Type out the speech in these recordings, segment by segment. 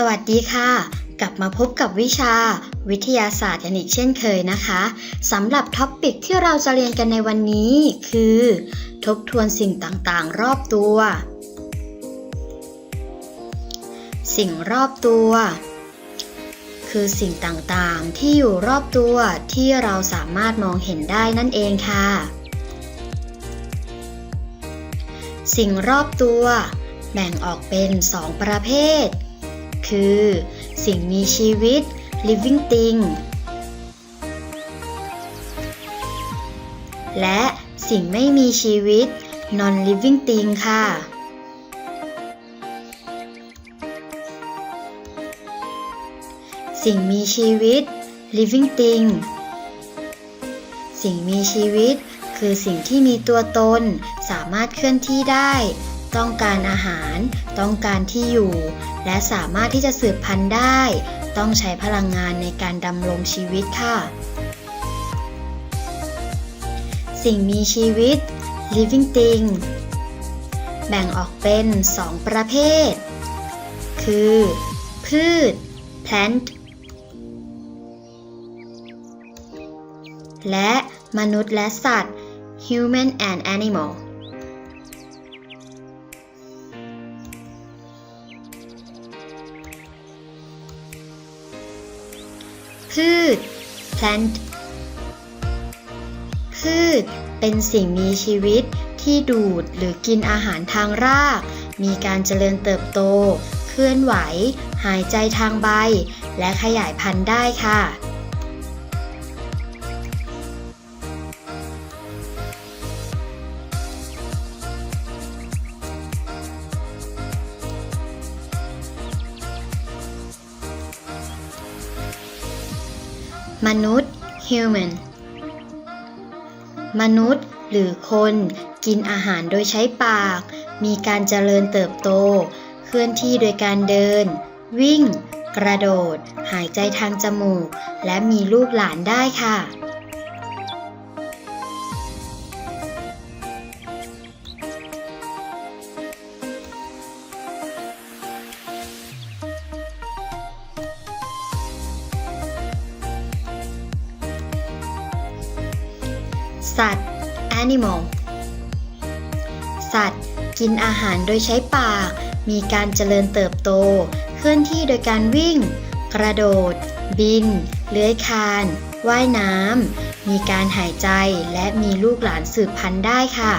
สวัสดีค่ะ กลับมาพบกับวิชา วิทยาศาสตร์กันอีกเช่นเคยนะคะสำหรับท็อปปิกที่เราจะเรียนกันในวันนี้ คือ ทบทวนสิ่งต่างๆ รอบตัว สิ่งรอบตัว คือสิ่งต่างๆ ที่อยู่รอบตัวที่เราสามารถมองเห็นได้นั่นเองค่ะ สิ่งรอบตัว แบ่งออกเป็น 2 ประเภท คือ สิ่งมีชีวิต living thing และสิ่งไม่มีชีวิต non living thing ค่ะ สิ่งมีชีวิต living thing สิ่งมีชีวิต คือสิ่งที่มีตัวตน สามารถเคลื่อนที่ได้ ต้องการอาหาร ต้องการที่อยู่ และสามารถที่จะสืบพันธุ์ได้ ต้องใช้พลังงานในการดำรงชีวิตค่ะ สิ่งมีชีวิต living thing แบ่งออกเป็น 2 ประเภท คือ พืช plant และมนุษย์และสัตว์ human and animal พืช plant พืช เป็นสิ่งมีชีวิตที่ดูดหรือกินอาหารทางราก มีการเจริญเติบโต เคลื่อนไหว หายใจทางใบ และขยายพันธุ์ได้ค่ะ มนุษย์ human มนุษย์หรือคนกินอาหารโดยใช้ปาก มีการเจริญเติบโต เคลื่อนที่โดยการเดิน วิ่ง กระโดด หายใจทางจมูก และมีลูกหลานได้ค่ะ สัตว์ animal สัตว์ กินอาหารโดยใช้ปาก มีการเจริญเติบโต เคลื่อนที่โดยการวิ่ง กระโดด บิน เลื้อยคลาน ว่ายน้ำ มีการหายใจและมีลูกหลานสืบพันธุ์ได้ค่ะ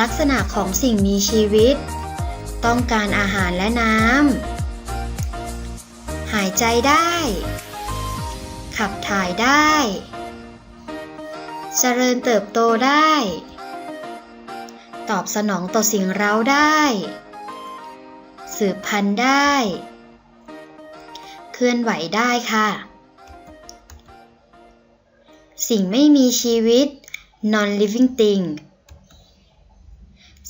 ลักษณะของสิ่งมีชีวิต ต้องการอาหารและน้ำ หายใจได้ ขับถ่ายได้ เจริญเติบโตได้ ตอบสนองต่อสิ่งเร้าได้ สืบพันธุ์ได้ เคลื่อนไหวได้ค่ะ สิ่งไม่มีชีวิต non living thing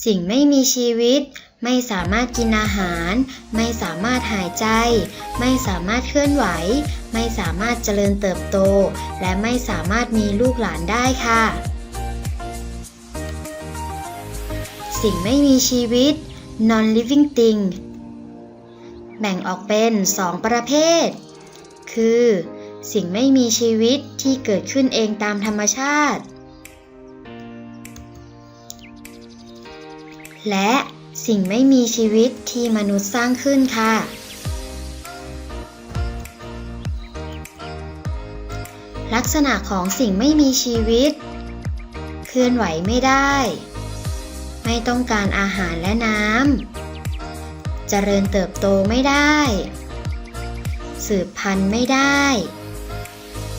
สิ่งไม่มีชีวิต ไม่สามารถกินอาหาร ไม่สามารถหายใจ ไม่สามารถเคลื่อนไหว ไม่สามารถเจริญเติบโต และไม่สามารถมีลูกหลานได้ค่ะ สิ่งไม่มีชีวิต non living thing แบ่งออกเป็น 2 ประเภท คือ สิ่งไม่มีชีวิตที่เกิดขึ้นเองตามธรรมชาติ และสิ่งไม่มีชีวิตที่มนุษย์สร้างขึ้นค่ะ ลักษณะของสิ่งไม่มีชีวิต เคลื่อนไหวไม่ได้ ไม่ต้องการอาหารและน้ำเจริญเติบโตไม่ได้ สืบพันธุ์ไม่ได้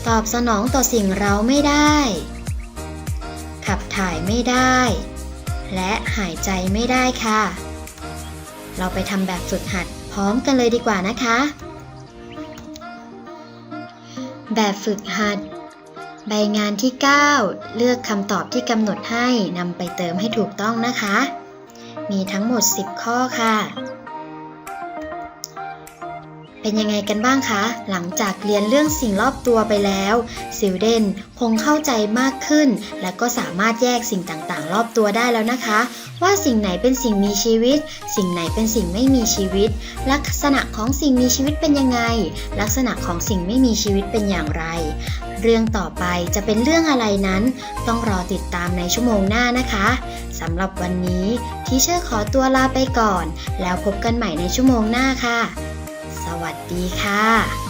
ตอบสนองต่อสิ่งเร้าไม่ได้ ขับถ่ายไม่ได้ และหายใจไม่ได้ค่ะ เราไปทำแบบฝึกหัดพร้อมกันเลยดีกว่านะคะ แบบฝึกหัด ใบงานที่ 9 เลือกคำตอบที่กำหนดให้นำไปเติมให้ถูกต้องนะคะ มีทั้งหมด 10 ข้อค่ะ เป็นยังไงกันบ้างคะ หลังจากเรียนเรื่องสิ่งรอบตัวไปแล้วซิลเดนคงเข้าใจมากขึ้น และก็สามารถแยกสิ่งต่างๆ รอบตัวได้แล้วนะคะ ว่าสิ่งไหนเป็นสิ่งมีชีวิต สิ่งไหนเป็นสิ่งไม่มีชีวิต ลักษณะของสิ่งมีชีวิตเป็นยังไง ลักษณะของสิ่งไม่มีชีวิตเป็นอย่างไร เรื่องต่อไปจะเป็นเรื่องอะไรนั้น ต้องรอติดตามในชั่วโมงหน้านะคะสำหรับวันนี้ทีเชอร์ขอตัวลาไปก่อน แล้วพบกันใหม่ในชั่วโมงหน้าค่ะ วัสดีค่ะ